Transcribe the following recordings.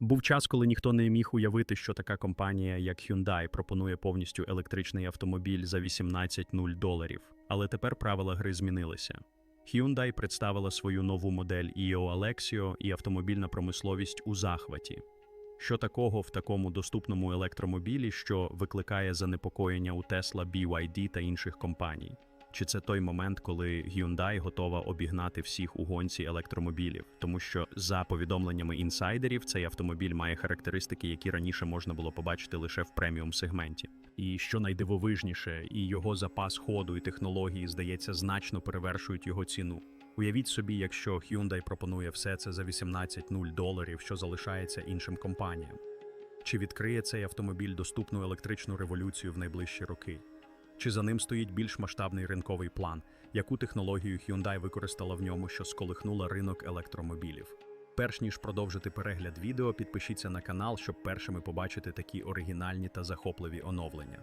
Був час, коли ніхто не міг уявити, що така компанія, як Hyundai, пропонує повністю електричний автомобіль за 18 нуль доларів. Але тепер правила гри змінилися. Hyundai представила свою нову модель EO Alexio і автомобільна промисловість у захваті. Що такого в такому доступному електромобілі, що викликає занепокоєння у Tesla, BYD та інших компаній? Чи це той момент, коли Hyundai готова обігнати всіх у гонці електромобілів? Тому що за повідомленнями інсайдерів цей автомобіль має характеристики, які раніше можна було побачити лише в преміум сегменті. І що найдивовижніше, і його запас ходу і технології, здається, значно перевершують його ціну. Уявіть собі, якщо Hyundai пропонує все це за 18 нуль доларів, що залишається іншим компаніям. Чи відкриє цей автомобіль доступну електричну революцію в найближчі роки? Чи за ним стоїть більш масштабний ринковий план, яку технологію Hyundai використала в ньому, що сколихнула ринок електромобілів? Перш ніж продовжити перегляд відео, підпишіться на канал, щоб першими побачити такі оригінальні та захопливі оновлення.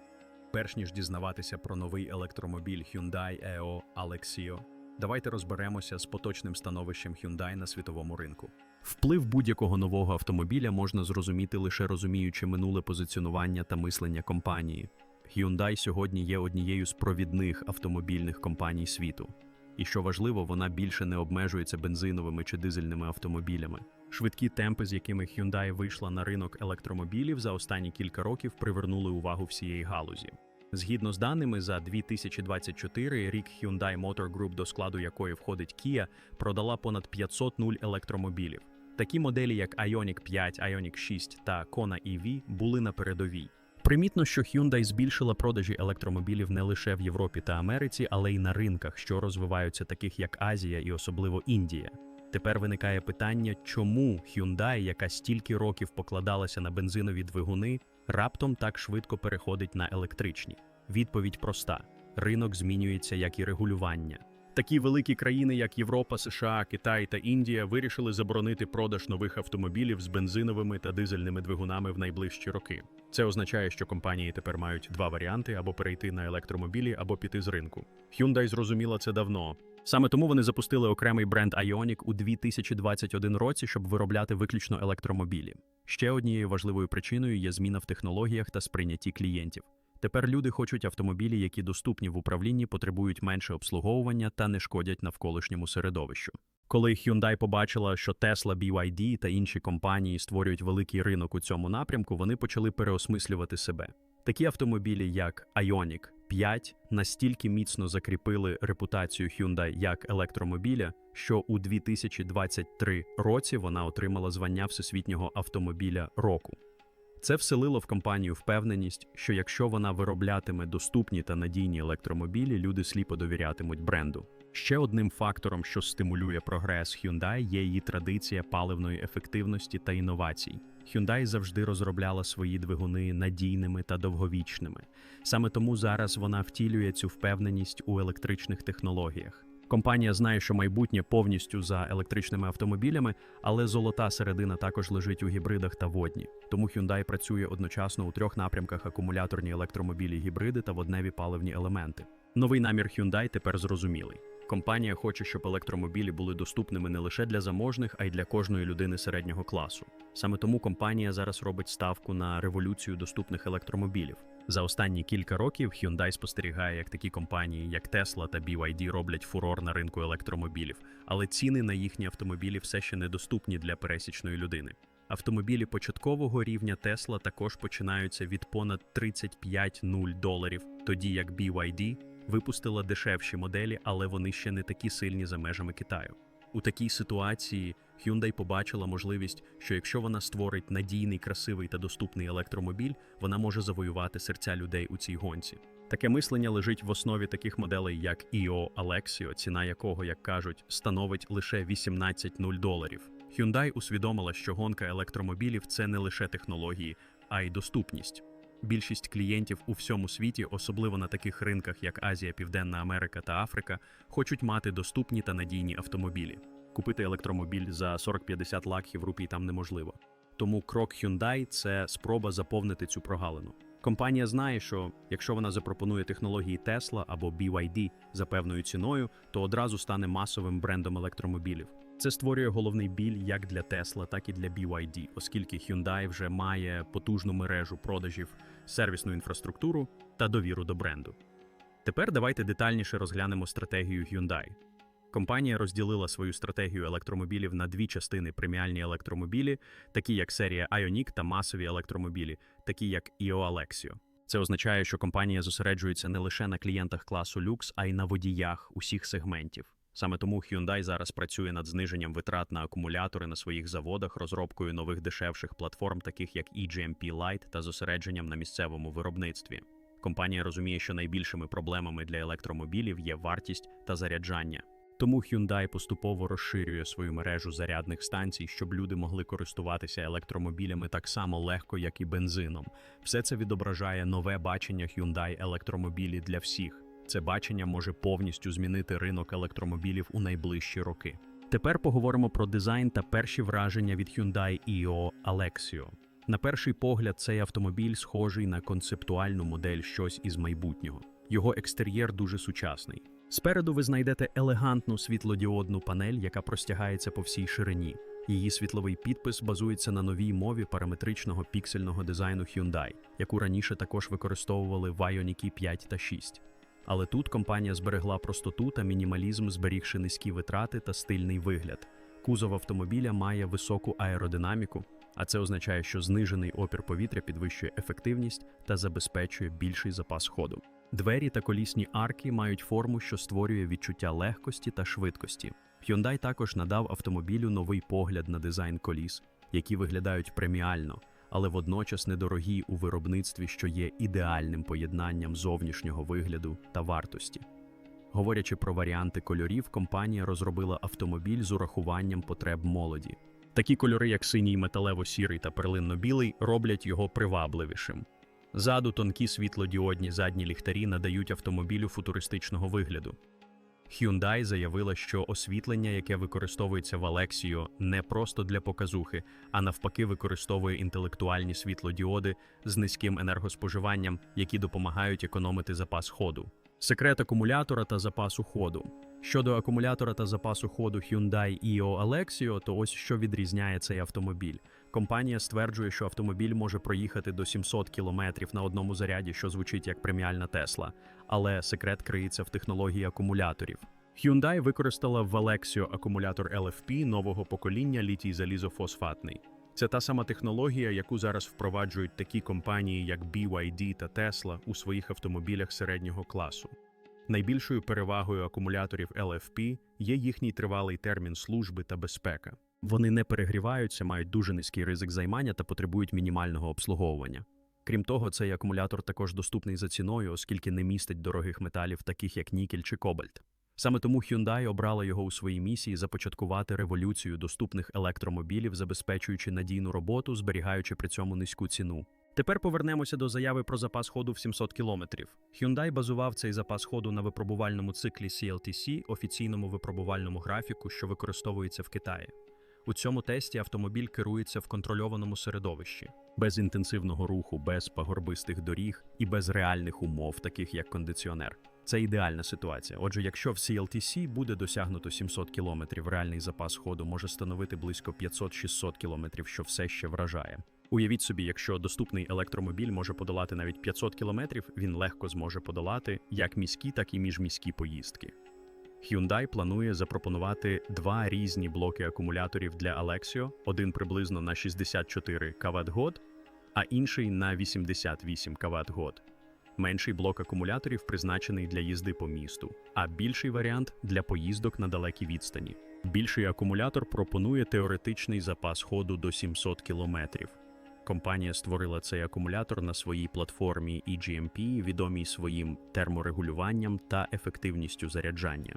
Перш ніж дізнаватися про новий електромобіль Hyundai EO Alexio, давайте розберемося з поточним становищем Hyundai на світовому ринку. Вплив будь-якого нового автомобіля можна зрозуміти лише розуміючи минуле позиціонування та мислення компанії. Hyundai сьогодні є однією з провідних автомобільних компаній світу. І що важливо, вона більше не обмежується бензиновими чи дизельними автомобілями. Швидкі темпи, з якими Hyundai вийшла на ринок електромобілів за останні кілька років, привернули увагу всієї галузі. Згідно з даними, за 2024 рік Hyundai Motor Group, до складу якої входить Kia, продала понад 500 нуль електромобілів. Такі моделі, як Ioniq 5, Ioniq 6 та Kona EV, були на передовій. Примітно, що Hyundai збільшила продажі електромобілів не лише в Європі та Америці, але й на ринках, що розвиваються, таких як Азія і особливо Індія. Тепер виникає питання, чому Hyundai, яка стільки років покладалася на бензинові двигуни, раптом так швидко переходить на електричні. Відповідь проста: ринок змінюється як і регулювання. Такі великі країни, як Європа, США, Китай та Індія, вирішили заборонити продаж нових автомобілів з бензиновими та дизельними двигунами в найближчі роки. Це означає, що компанії тепер мають два варіанти: або перейти на електромобілі, або піти з ринку. Hyundai зрозуміла це давно. Саме тому вони запустили окремий бренд Ioniq у 2021 році, щоб виробляти виключно електромобілі. Ще однією важливою причиною є зміна в технологіях та сприйнятті клієнтів. Тепер люди хочуть автомобілі, які доступні в управлінні, потребують менше обслуговування та не шкодять навколишньому середовищу. Коли Hyundai побачила, що Tesla, BYD та інші компанії створюють великий ринок у цьому напрямку, вони почали переосмислювати себе. Такі автомобілі, як Ioniq 5, настільки міцно закріпили репутацію Hyundai як електромобіля, що у 2023 році вона отримала звання всесвітнього автомобіля року. Це вселило в компанію впевненість, що якщо вона вироблятиме доступні та надійні електромобілі, люди сліпо довірятимуть бренду. Ще одним фактором, що стимулює прогрес Hyundai, є її традиція паливної ефективності та інновацій. Hyundai завжди розробляла свої двигуни надійними та довговічними. Саме тому зараз вона втілює цю впевненість у електричних технологіях. Компанія знає, що майбутнє повністю за електричними автомобілями, але золота середина також лежить у гібридах та водні. Тому Hyundai працює одночасно у трьох напрямках: акумуляторні електромобілі, гібриди та водневі паливні елементи. Новий намір Hyundai тепер зрозумілий. Компанія хоче, щоб електромобілі були доступними не лише для заможних, а й для кожної людини середнього класу. Саме тому компанія зараз робить ставку на революцію доступних електромобілів. За останні кілька років Hyundai спостерігає, як такі компанії, як Tesla та BYD, роблять фурор на ринку електромобілів, але ціни на їхні автомобілі все ще недоступні для пересічної людини. Автомобілі початкового рівня Tesla також починаються від понад 35 нуль доларів, тоді як BYD випустила дешевші моделі, але вони ще не такі сильні за межами Китаю. У такій ситуації Hyundai побачила можливість, що якщо вона створить надійний, красивий та доступний електромобіль, вона може завоювати серця людей у цій гонці. Таке мислення лежить в основі таких моделей, як EO Alexio, ціна якого, як кажуть, становить лише 18 нуль доларів. Hyundai усвідомила, що гонка електромобілів це не лише технології, а й доступність. Більшість клієнтів у всьому світі, особливо на таких ринках, як Азія, Південна Америка та Африка, хочуть мати доступні та надійні автомобілі. Купити електромобіль за 40-50 лакхів рупій там неможливо. Тому крок Hyundai – це спроба заповнити цю прогалину. Компанія знає, що якщо вона запропонує технології Tesla або BYD за певною ціною, то одразу стане масовим брендом електромобілів. Це створює головний біль як для Tesla, так і для BYD, оскільки Hyundai вже має потужну мережу продажів, сервісну інфраструктуру та довіру до бренду. Тепер давайте детальніше розглянемо стратегію Hyundai. Компанія розділила свою стратегію електромобілів на дві частини: преміальні електромобілі, такі як серія Ioniq та масові електромобілі, такі як IO Alexio. Це означає, що компанія зосереджується не лише на клієнтах класу люкс, а й на водіях усіх сегментів. Саме тому Hyundai зараз працює над зниженням витрат на акумулятори на своїх заводах, розробкою нових дешевших платформ, таких як EGMP Lite та зосередженням на місцевому виробництві. Компанія розуміє, що найбільшими проблемами для електромобілів є вартість та заряджання. Тому Hyundai поступово розширює свою мережу зарядних станцій, щоб люди могли користуватися електромобілями так само легко, як і бензином. Все це відображає нове бачення Hyundai електромобілі для всіх. Це бачення може повністю змінити ринок електромобілів у найближчі роки. Тепер поговоримо про дизайн та перші враження від Hyundai IO Alexio. На перший погляд, цей автомобіль схожий на концептуальну модель щось із майбутнього. Його екстер'єр дуже сучасний. Спереду ви знайдете елегантну світлодіодну панель, яка простягається по всій ширині. Її світловий підпис базується на новій мові параметричного піксельного дизайну Hyundai, яку раніше також використовували в Ioniq 5 та 6. Але тут компанія зберегла простоту та мінімалізм, зберігши низькі витрати та стильний вигляд. Кузов автомобіля має високу аеродинаміку, а це означає, що знижений опір повітря підвищує ефективність та забезпечує більший запас ходу. Двері та колісні арки мають форму, що створює відчуття легкості та швидкості. Hyundai також надав автомобілю новий погляд на дизайн коліс, які виглядають преміально, але водночас недорогі у виробництві, що є ідеальним поєднанням зовнішнього вигляду та вартості. Говорячи про варіанти кольорів, компанія розробила автомобіль з урахуванням потреб молоді. Такі кольори, як синій металево-сірий та перлинно-білий, роблять його привабливішим. Ззаду тонкі світлодіодні задні ліхтарі надають автомобілю футуристичного вигляду. Hyundai заявила, що освітлення, яке використовується в Alexio, не просто для показухи, а навпаки використовує інтелектуальні світлодіоди з низьким енергоспоживанням, які допомагають економити запас ходу. Секрет акумулятора та запасу ходу. Щодо акумулятора та запасу ходу Hyundai IO Alexio, то ось що відрізняє цей автомобіль. Компанія стверджує, що автомобіль може проїхати до 700 км на одному заряді, що звучить як преміальна Тесла. Але секрет криється в технології акумуляторів. Hyundai використала в Alexio акумулятор LFP нового покоління літій залізофосфатний. Це та сама технологія, яку зараз впроваджують такі компанії, як BYD та Tesla у своїх автомобілях середнього класу. Найбільшою перевагою акумуляторів LFP є їхній тривалий термін служби та безпека. Вони не перегріваються, мають дуже низький ризик займання та потребують мінімального обслуговування. Крім того, цей акумулятор також доступний за ціною, оскільки не містить дорогих металів, таких як нікель чи кобальт. Саме тому Hyundai обрала його у своїй місії започаткувати революцію доступних електромобілів, забезпечуючи надійну роботу, зберігаючи при цьому низьку ціну. Тепер повернемося до заяви про запас ходу в 700 кілометрів. Hyundai базував цей запас ходу на випробувальному циклі CLTC, офіційному випробувальному графіку, що використовується в Китаї. У цьому тесті автомобіль керується в контрольованому середовищі, без інтенсивного руху, без пагорбистих доріг і без реальних умов, таких як кондиціонер. Це ідеальна ситуація. Отже, якщо в CLTC буде досягнуто 700 км, реальний запас ходу може становити близько 500-600 км, що все ще вражає. Уявіть собі, якщо доступний електромобіль може подолати навіть 500 км, він легко зможе подолати як міські, так і міжміські поїздки. Hyundai планує запропонувати два різні блоки акумуляторів для Alexio, один приблизно на 64 кВт-год, а інший на 88 кВт-год. Менший блок акумуляторів призначений для їзди по місту, а більший варіант для поїздок на далекі відстані. Більший акумулятор пропонує теоретичний запас ходу до 700 км. Компанія створила цей акумулятор на своїй платформі EGMP, відомій своїм терморегулюванням та ефективністю заряджання.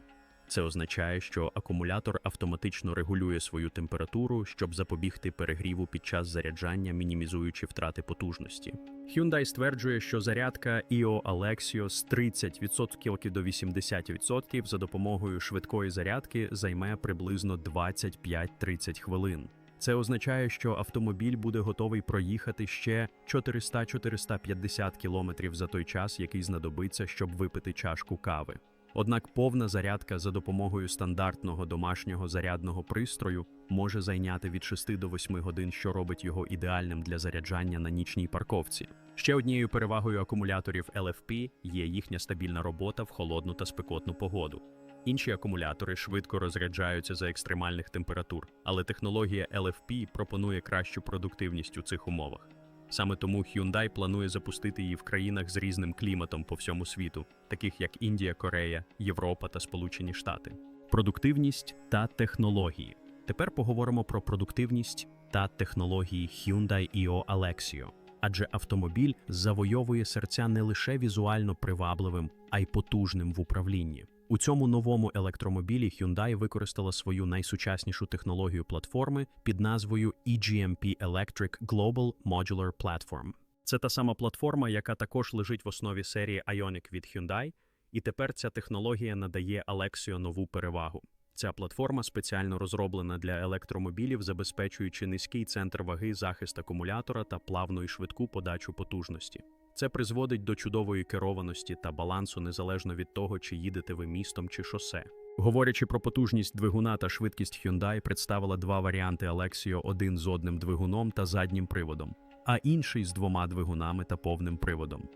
Це означає, що акумулятор автоматично регулює свою температуру, щоб запобігти перегріву під час заряджання, мінімізуючи втрати потужності. Hyundai стверджує, що зарядка IO Alexio з 30% до 80% за допомогою швидкої зарядки займе приблизно 25-30 хвилин. Це означає, що автомобіль буде готовий проїхати ще 400-450 кілометрів за той час, який знадобиться, щоб випити чашку кави. Однак повна зарядка за допомогою стандартного домашнього зарядного пристрою може зайняти від 6 до 8 годин, що робить його ідеальним для заряджання на нічній парковці. Ще однією перевагою акумуляторів LFP є їхня стабільна робота в холодну та спекотну погоду. Інші акумулятори швидко розряджаються за екстремальних температур, але технологія LFP пропонує кращу продуктивність у цих умовах. Саме тому Hyundai планує запустити її в країнах з різним кліматом по всьому світу, таких як Індія, Корея, Європа та Сполучені Штати. Продуктивність та технології. Тепер поговоримо про продуктивність та технології Hyundai Io Alexio. Адже автомобіль завойовує серця не лише візуально привабливим, а й потужним в управлінні. У цьому новому електромобілі Hyundai використала свою найсучаснішу технологію платформи під назвою EGMP Electric Global Modular Platform. Це та сама платформа, яка також лежить в основі серії Ioniq від Hyundai, і тепер ця технологія надає Alexio нову перевагу. Ця платформа спеціально розроблена для електромобілів, забезпечуючи низький центр ваги, захист акумулятора та плавну і швидку подачу потужності. Це призводить до чудової керованості та балансу незалежно від того, чи їдете ви містом чи шосе. Говорячи про потужність двигуна та швидкість Hyundai, представила два варіанти Alexio, один з одним двигуном та заднім приводом, а інший з двома двигунами та повним приводом.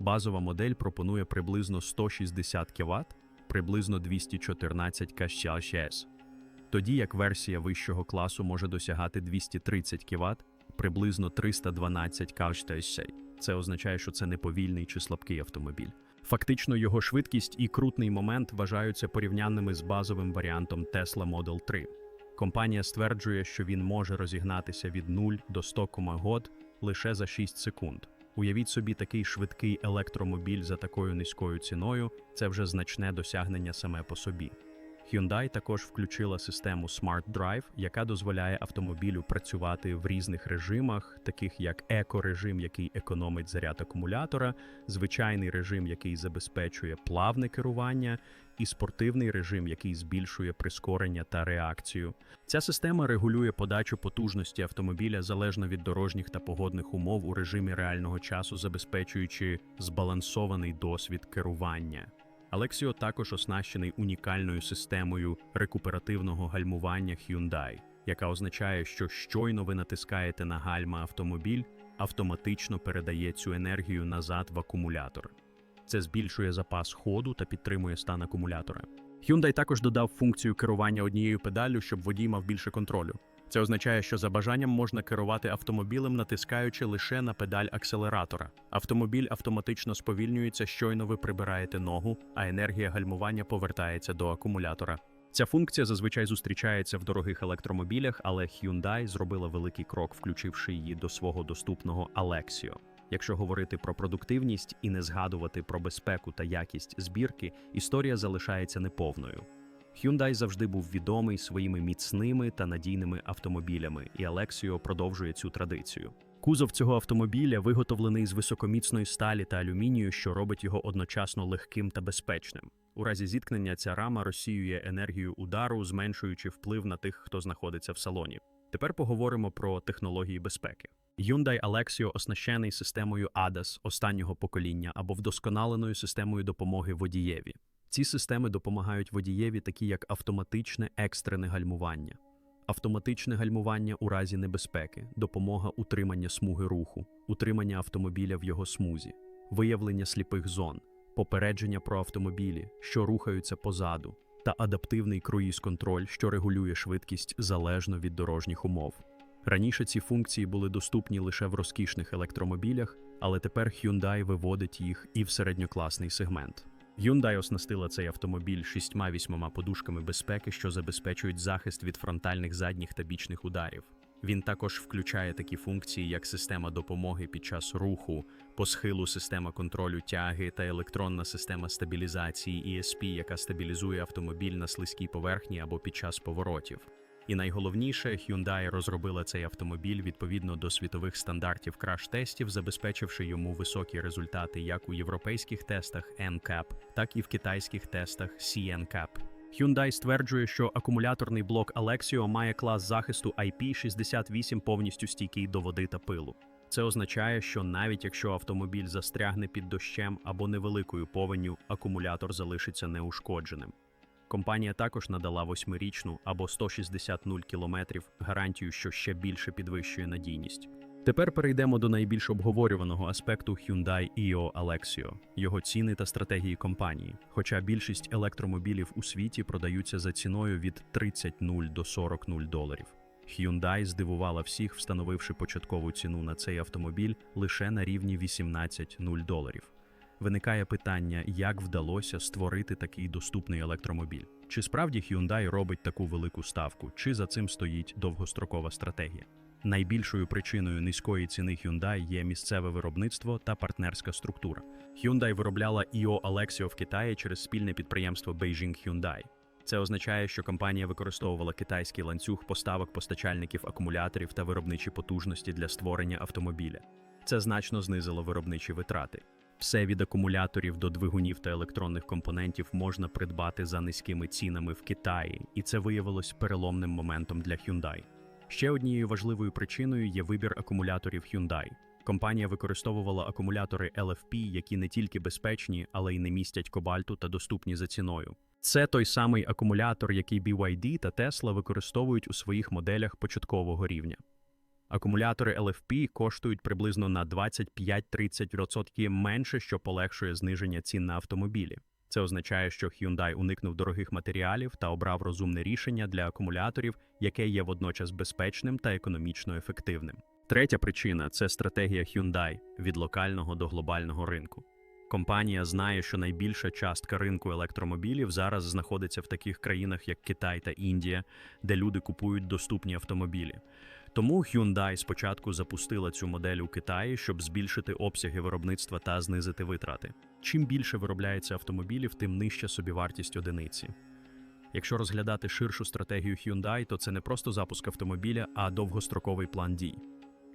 Базова модель пропонує приблизно 160 кВт, приблизно 214 кшс, тоді як версія вищого класу може досягати 230 кВт, приблизно 312 кшс. Це означає, що це не повільний чи слабкий автомобіль. Фактично, його швидкість і крутний момент вважаються порівнянними з базовим варіантом Tesla Model 3. Компанія стверджує, що він може розігнатися від 0 до 100 км/год лише за 6 секунд. Уявіть собі такий швидкий електромобіль за такою низькою ціною це вже значне досягнення саме по собі. Hyundai також включила систему Smart Drive, яка дозволяє автомобілю працювати в різних режимах, таких як еко-режим, який економить заряд акумулятора, звичайний режим, який забезпечує плавне керування, і спортивний режим, який збільшує прискорення та реакцію. Ця система регулює подачу потужності автомобіля залежно від дорожніх та погодних умов у режимі реального часу, забезпечуючи збалансований досвід керування. Alexio також оснащений унікальною системою рекуперативного гальмування Hyundai, яка означає, що щойно ви натискаєте на гальма автомобіль, автоматично передає цю енергію назад в акумулятор. Це збільшує запас ходу та підтримує стан акумулятора. Hyundai також додав функцію керування однією педаллю, щоб водій мав більше контролю. Це означає, що за бажанням можна керувати автомобілем, натискаючи лише на педаль акселератора. Автомобіль автоматично сповільнюється, щойно ви прибираєте ногу, а енергія гальмування повертається до акумулятора. Ця функція зазвичай зустрічається в дорогих електромобілях, але Hyundai зробила великий крок, включивши її до свого доступного Alexio. Якщо говорити про продуктивність і не згадувати про безпеку та якість збірки, історія залишається неповною. Hyundai завжди був відомий своїми міцними та надійними автомобілями, і Alexio продовжує цю традицію. Кузов цього автомобіля виготовлений з високоміцної сталі та алюмінію, що робить його одночасно легким та безпечним. У разі зіткнення ця рама розсіює енергію удару, зменшуючи вплив на тих, хто знаходиться в салоні. Тепер поговоримо про технології безпеки. Hyundai Alexio оснащений системою ADAS останнього покоління або вдосконаленою системою допомоги водієві. Ці системи допомагають водієві, такі як автоматичне екстрене гальмування, автоматичне гальмування у разі небезпеки, допомога утримання смуги руху, утримання автомобіля в його смузі, виявлення сліпих зон, попередження про автомобілі, що рухаються позаду, та адаптивний круїз-контроль, що регулює швидкість залежно від дорожніх умов. Раніше ці функції були доступні лише в розкішних електромобілях, але тепер Hyundai виводить їх і в середньокласний сегмент. Hyundai оснастила цей автомобіль шістьма-вісьмома подушками безпеки, що забезпечують захист від фронтальних задніх та бічних ударів. Він також включає такі функції, як система допомоги під час руху, по схилу система контролю тяги та електронна система стабілізації ESP, яка стабілізує автомобіль на слизькій поверхні або під час поворотів. І найголовніше, Hyundai розробила цей автомобіль відповідно до світових стандартів краш-тестів, забезпечивши йому високі результати як у європейських тестах NCAP, так і в китайських тестах CNCAP. Hyundai стверджує, що акумуляторний блок Alexio має клас захисту IP68 повністю стійкий до води та пилу. Це означає, що навіть якщо автомобіль застрягне під дощем або невеликою повенню, акумулятор залишиться неушкодженим. Компанія також надала восьмирічну або 160 0 кілометрів гарантію, що ще більше підвищує надійність. Тепер перейдемо до найбільш обговорюваного аспекту Hyundai Io Alexio – його ціни та стратегії компанії. Хоча більшість електромобілів у світі продаються за ціною від 30 0 до 40 0 доларів. Hyundai здивувала всіх, встановивши початкову ціну на цей автомобіль лише на рівні 18 0 доларів. Виникає питання, як вдалося створити такий доступний електромобіль. Чи справді Hyundai робить таку велику ставку, чи за цим стоїть довгострокова стратегія? Найбільшою причиною низької ціни Hyundai є місцеве виробництво та партнерська структура. Hyundai виробляла IO Alexio в Китаї через спільне підприємство Beijing Hyundai. Це означає, що компанія використовувала китайський ланцюг поставок постачальників акумуляторів та виробничі потужності для створення автомобіля. Це значно знизило виробничі витрати. Все від акумуляторів до двигунів та електронних компонентів можна придбати за низькими цінами в Китаї, і це виявилось переломним моментом для Hyundai. Ще однією важливою причиною є вибір акумуляторів Hyundai. Компанія використовувала акумулятори LFP, які не тільки безпечні, але й не містять кобальту та доступні за ціною. Це той самий акумулятор, який BYD та Tesla використовують у своїх моделях початкового рівня. Акумулятори LFP коштують приблизно на 25-30% менше, що полегшує зниження цін на автомобілі. Це означає, що Hyundai уникнув дорогих матеріалів та обрав розумне рішення для акумуляторів, яке є водночас безпечним та економічно ефективним. Третя причина це стратегія Hyundai від локального до глобального ринку. Компанія знає, що найбільша частка ринку електромобілів зараз знаходиться в таких країнах, як Китай та Індія, де люди купують доступні автомобілі. Тому Hyundai спочатку запустила цю модель у Китаї, щоб збільшити обсяги виробництва та знизити витрати. Чим більше виробляється автомобілів, тим нижча собівартість одиниці. Якщо розглядати ширшу стратегію Hyundai, то це не просто запуск автомобіля, а довгостроковий план дій.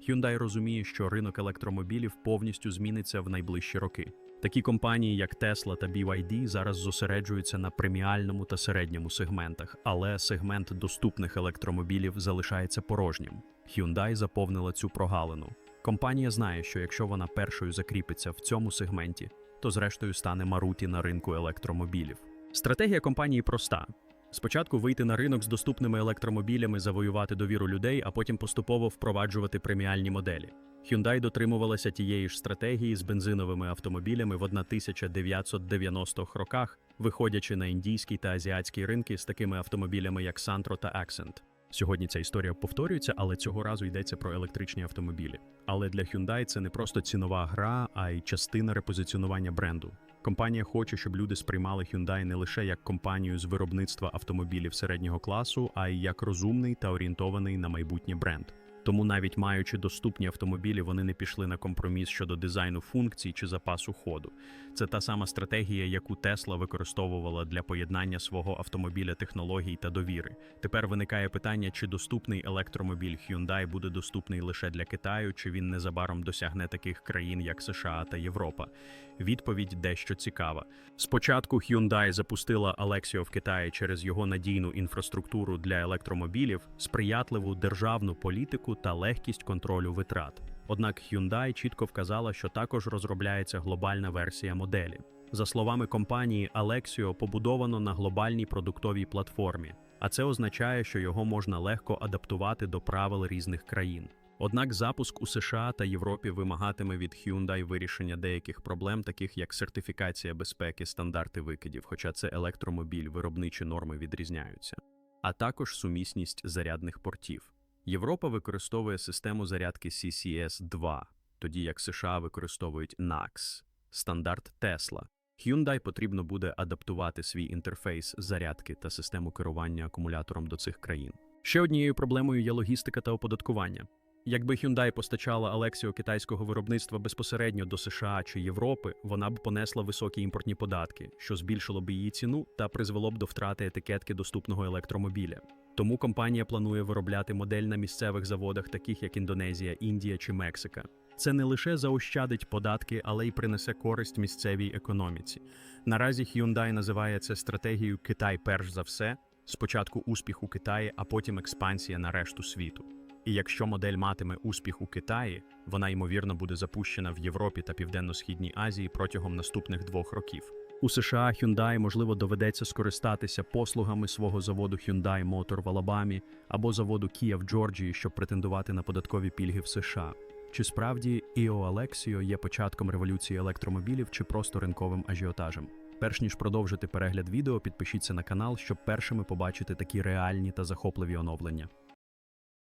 Hyundai розуміє, що ринок електромобілів повністю зміниться в найближчі роки. Такі компанії, як Tesla та BYD, зараз зосереджуються на преміальному та середньому сегментах, але сегмент доступних електромобілів залишається порожнім. Hyundai заповнила цю прогалину. Компанія знає, що якщо вона першою закріпиться в цьому сегменті, то зрештою стане Маруті на ринку електромобілів. Стратегія компанії проста: спочатку вийти на ринок з доступними електромобілями, завоювати довіру людей, а потім поступово впроваджувати преміальні моделі. Hyundai дотримувалася тієї ж стратегії з бензиновими автомобілями в 1990-х роках, виходячи на індійський та азіатський ринки з такими автомобілями, як Santro та Accent. Сьогодні ця історія повторюється, але цього разу йдеться про електричні автомобілі. Але для Hyundai це не просто цінова гра, а й частина репозиціонування бренду. Компанія хоче, щоб люди сприймали Hyundai не лише як компанію з виробництва автомобілів середнього класу, а й як розумний та орієнтований на майбутнє бренд. Тому, навіть маючи доступні автомобілі, вони не пішли на компроміс щодо дизайну функцій чи запасу ходу. Це та сама стратегія, яку Tesla використовувала для поєднання свого автомобіля технологій та довіри. Тепер виникає питання, чи доступний електромобіль Hyundai буде доступний лише для Китаю, чи він незабаром досягне таких країн, як США та Європа. Відповідь дещо цікава. Спочатку Hyundai запустила Alexio в Китаї через його надійну інфраструктуру для електромобілів, сприятливу державну політику та легкість контролю витрат. Однак Hyundai чітко вказала, що також розробляється глобальна версія моделі. За словами компанії, Alexio побудовано на глобальній продуктовій платформі, а це означає, що його можна легко адаптувати до правил різних країн. Однак запуск у США та Європі вимагатиме від Hyundai вирішення деяких проблем, таких як сертифікація безпеки, стандарти викидів, хоча це електромобіль, виробничі норми відрізняються, а також сумісність зарядних портів. Європа використовує систему зарядки CCS-2, тоді як США використовують NACS, стандарт Tesla. Hyundai потрібно буде адаптувати свій інтерфейс зарядки та систему керування акумулятором до цих країн. Ще однією проблемою є логістика та оподаткування. Якби Hyundai постачала Alexio китайського виробництва безпосередньо до США чи Європи, вона б понесла високі імпортні податки, що збільшило б її ціну та призвело б до втрати етикетки доступного електромобіля. Тому компанія планує виробляти модель на місцевих заводах, таких як Індонезія, Індія чи Мексика. Це не лише заощадить податки, але й принесе користь місцевій економіці. Наразі Hyundai називає це стратегією Китай перш за все. Спочатку успіх у Китаї, а потім експансія на решту світу. І якщо модель матиме успіх у Китаї, вона ймовірно буде запущена в Європі та Південно-Східній Азії протягом наступних двох років. У США Hyundai, можливо, доведеться скористатися послугами свого заводу Hyundai Motor в Алабамі або заводу Kia в Джорджії, щоб претендувати на податкові пільги в США. Чи справді Іо Алексіо є початком революції електромобілів чи просто ринковим ажіотажем? Перш ніж продовжити перегляд відео, підпишіться на канал, щоб першими побачити такі реальні та захопливі оновлення.